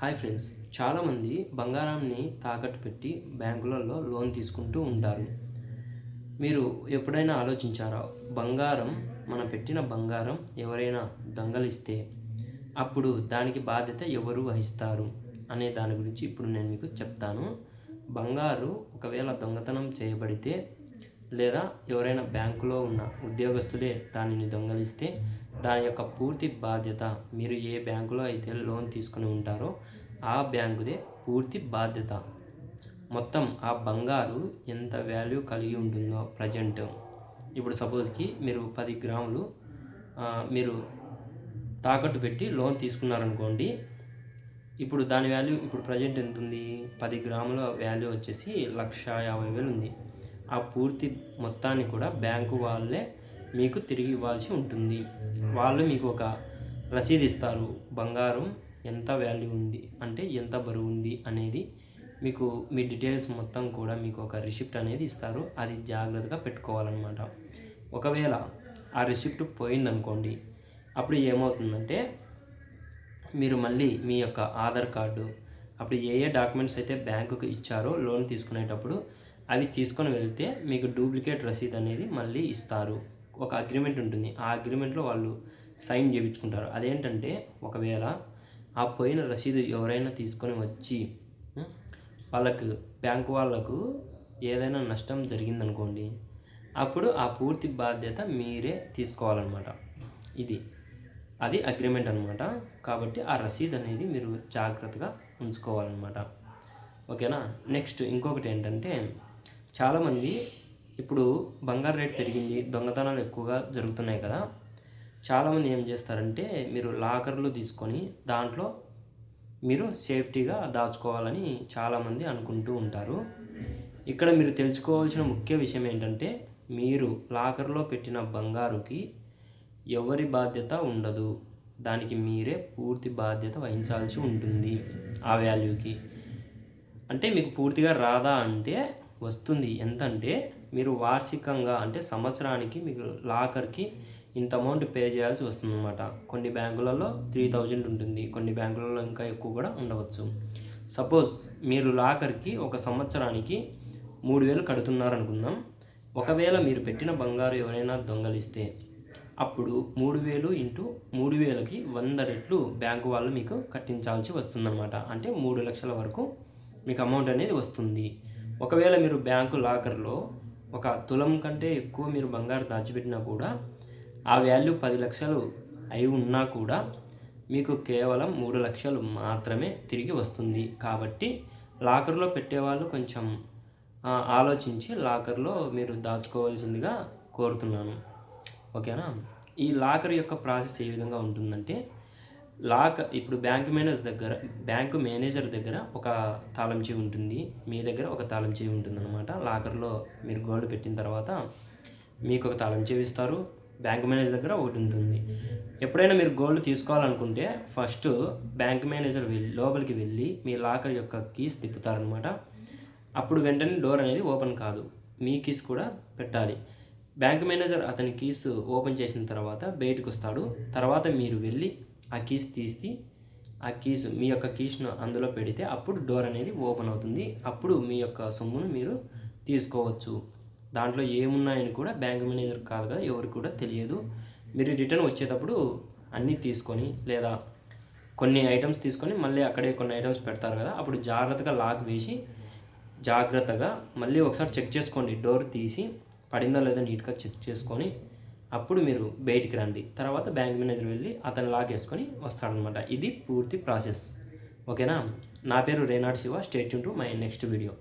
Hi friends చాలామంది బంగారాన్ని తాకట్టు పెట్టి బ్యాంకులలో లోన్ తీసుకుంటూ ఉంటారు. మీరు ఎప్పుడైనా ఆలోచించారా బంగారం మనం పెట్టిన బంగారం ఎవరైనా దొంగలిస్తే అప్పుడు దానికి బాధ్యత ఎవరు వహిస్తారు అనే దాని గురించి ఇప్పుడు నేను మీకు చెప్తాను. బంగారు ఒకవేళ దొంగతనం చేయబడితే లేదా ఎవరైనా బ్యాంకులో ఉన్న ఉద్యోగస్తులే దానిని దొంగలిస్తే దాని యొక్క పూర్తి బాధ్యత మీరు ఏ బ్యాంకులో అయితే లోన్ తీసుకుని ఉంటారో ఆ బ్యాంకుదే పూర్తి బాధ్యత. మొత్తం ఆ బంగారు ఎంత వాల్యూ కలిగి ఉంటుందో ప్రజెంట్ ఇప్పుడు సపోజ్కి మీరు పది గ్రాములు మీరు తాకట్టు పెట్టి లోన్ తీసుకున్నారనుకోండి ఇప్పుడు దాని వాల్యూ ఇప్పుడు ప్రజెంట్ ఎంత ఉంది పది గ్రాముల వాల్యూ వచ్చేసి లక్ష యాభై వేలు ఉంది. ఆ పూర్తి మొత్తాన్ని కూడా బ్యాంకు వాళ్ళే మీకు తిరిగి ఇవ్వాల్సి ఉంటుంది. వాళ్ళు మీకు ఒక రసీదు ఇస్తారు. బంగారం ఎంత వాల్యూ ఉంది? అంటే ఎంత బరువు ఉంది? అనేది మీకు మీ డీటెయిల్స్ మొత్తం కూడా మీకు ఒక రిసిప్ట్ అనేది ఇస్తారు. అది జాగ్రత్తగా పెట్టుకోవాలన్నమాట. ఒకవేళ ఆ రిసిప్ట్ పోయిందనుకోండి అప్పుడు ఏమవుతుందంటే మీరు మళ్ళీ మీ యొక్క ఆధార్ కార్డు అప్పుడు ఏ ఏ డాక్యుమెంట్స్ అయితే బ్యాంకుకి ఇచ్చారో లోన్ తీసుకునేటప్పుడు అవి తీసుకొని వెళ్తే మీకు డూప్లికేట్ రసీద్ అనేది మళ్ళీ ఇస్తారు. ఒక అగ్రిమెంట్ ఉంటుంది. ఆ అగ్రిమెంట్లో వాళ్ళు సైన్ చేయించుకుంటారు అదేంటంటే ఒకవేళ ఆ పోయిన రసీదు ఎవరైనా తీసుకొని వచ్చి వాళ్ళకు బ్యాంకు వాళ్ళకు ఏదైనా నష్టం జరిగిందనుకోండి అప్పుడు ఆ పూర్తి బాధ్యత మీరే తీసుకోవాలన్నమాట. ఇది అది అగ్రిమెంట్ అనమాట కాబట్టి ఆ రసీద్ అనేది మీరు జాగ్రత్తగా ఉంచుకోవాలన్నమాట. ఓకేనా? నెక్స్ట్ ఇంకొకటి ఏంటంటే చాలామంది ఇప్పుడు బంగారు రేట్ పెరిగింది దొంగతనాలు ఎక్కువగా జరుగుతున్నాయి కదా. చాలామంది ఏం చేస్తారంటే మీరు లాకర్లు తీసుకొని దాంట్లో మీరు సేఫ్టీగా దాచుకోవాలని చాలామంది అనుకుంటూ ఉంటారు. ఇక్కడ మీరు తెలుసుకోవాల్సిన ముఖ్య విషయం ఏంటంటే మీరు లాకర్లో పెట్టిన బంగారుకి ఎవరి బాధ్యత ఉండదు. దానికి మీరే పూర్తి బాధ్యత వహించాల్సి ఉంటుంది ఆ వాల్యూకి. అంటే మీకు పూర్తిగా రాదా అంటే వస్తుంది. ఎంతంటే మీరు వార్షికంగా అంటే సంవత్సరానికి మీకు లాకర్కి ఇంత అమౌంట్ పే చేయాల్సి వస్తుంది అనమాట కొన్ని బ్యాంకులలో త్రీ థౌజండ్ ఉంటుంది. కొన్ని బ్యాంకులలో ఇంకా ఎక్కువ కూడా ఉండవచ్చు. సపోజ్ మీరు లాకర్కి ఒక సంవత్సరానికి మూడు వేలు కడుతున్నారు అనుకుందాం ఒకవేళ మీరు పెట్టిన బంగారు ఎవరైనా దొంగలిస్తే అప్పుడు మూడు వేలు ఇంటూ మూడు వేలకి వంద రెట్లు బ్యాంకు వాళ్ళు మీకు కట్టించాల్సి వస్తుందన్నమాట. అంటే మూడు లక్షల వరకు మీకు అమౌంట్ అనేది వస్తుంది. ఒకవేళ మీరు బ్యాంకు లాకర్లో ఒక తులం కంటే ఎక్కువ మీరు బంగారు దాచిపెట్టినా కూడా ఆ వాల్యూ పది లక్షలు అయి ఉన్నా కూడా మీకు కేవలం మూడు లక్షలు మాత్రమే తిరిగి వస్తుంది. కాబట్టి లాకర్లో పెట్టేవాళ్ళు కొంచెం ఆలోచించి లాకర్లో మీరు దాచుకోవాల్సిందిగా కోరుతున్నాను. ఓకేనా? ఈ లాకర్ యొక్క ప్రాసెస్ ఏ విధంగా ఉంటుందంటే లాక్ ఇప్పుడు బ్యాంక్ మేనేజర్ దగ్గర బ్యాంకు మేనేజర్ దగ్గర ఒక తాళం చెవి ఉంటుంది. మీ దగ్గర ఒక తాళం చెవి ఉంటుంది అనమాట లాకర్లో మీరు గోల్డ్ పెట్టిన తర్వాత మీకు ఒక తాళం చెవి ఇస్తారు. బ్యాంక్ మేనేజర్ దగ్గర ఒకటి ఉంటుంది. ఎప్పుడైనా మీరు గోల్డ్ తీసుకోవాలనుకుంటే ఫస్ట్ బ్యాంక్ మేనేజర్ వెళ్ళి లోపలికి వెళ్ళి మీ లాకర్ యొక్క కీస్ తిప్పుతారనమాట అప్పుడు వెంటనే డోర్ అనేది ఓపెన్ కాదు. మీ కీస్ కూడా పెట్టాలి. బ్యాంక్ మేనేజర్ అతని కీస్ ఓపెన్ చేసిన తర్వాత బయటకు వస్తాడు తర్వాత మీరు వెళ్ళి ఆ కీస్ తీసి ఆ కీస్ మీ యొక్క కీస్ను అందులో పెడితే అప్పుడు డోర్ అనేది ఓపెన్ అవుతుంది. అప్పుడు మీ యొక్క సొమ్మును మీరు తీసుకోవచ్చు. దాంట్లో ఏమున్నాయని కూడా బ్యాంక్ మేనేజర్ కాదు కదా ఎవరికి కూడా తెలియదు. మీరు రిటర్న్ వచ్చేటప్పుడు అన్నీ తీసుకొని లేదా కొన్ని ఐటమ్స్ తీసుకొని మళ్ళీ అక్కడే కొన్ని ఐటమ్స్ పెడతారు కదా అప్పుడు జాగ్రత్తగా లాక్ వేసి జాగ్రత్తగా మళ్ళీ ఒకసారి చెక్ చేసుకోండి. డోర్ తీసి పడిందో లేదో నీట్గా చెక్ చేసుకొని అప్పుడు మీరు బయటికి రండి. తర్వాత బ్యాంక్ మేనేజర్ వెళ్ళి అతను లాక్ వేసుకొని వస్తాడనమాట ఇది పూర్తి ప్రాసెస్. ఓకేనా? నా పేరు Renad Shiva. Stay to my next video